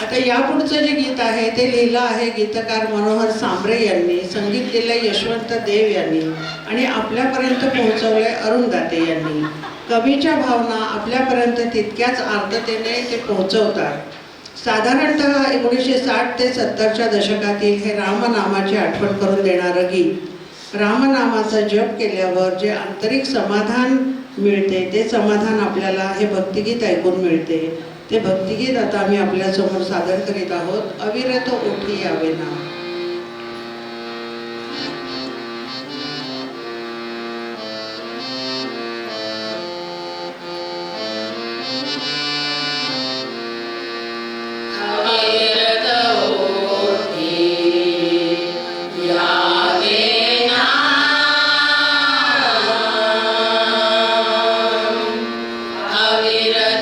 आता यापुढचं जे गीत आहे ते लिहिलं आहे गीतकार मनोहर सांबरे यांनी संगीत दिलं यशवंत देव यांनी आणि आपल्यापर्यंत पोहोचवलं अरुण दाते यांनी. कवीच्या भावना आपल्यापर्यंत तितक्याच आर्द्रतेने ते पोहोचवतात. साधारणतः एकोणीसशे साठ ते सत्तरच्या दशकातील हे रामनामाची आठवण करून देणारं गीत. रामनामाचा जप केल्यावर जे आंतरिक समाधान मिळते ते समाधान आपल्याला हे भक्तिगीत ऐकून मिळते. ते भक्तिगीत आता आम्ही आपल्यासमोर सादर करीत आहोत अविरत ओठी यावेना Amen.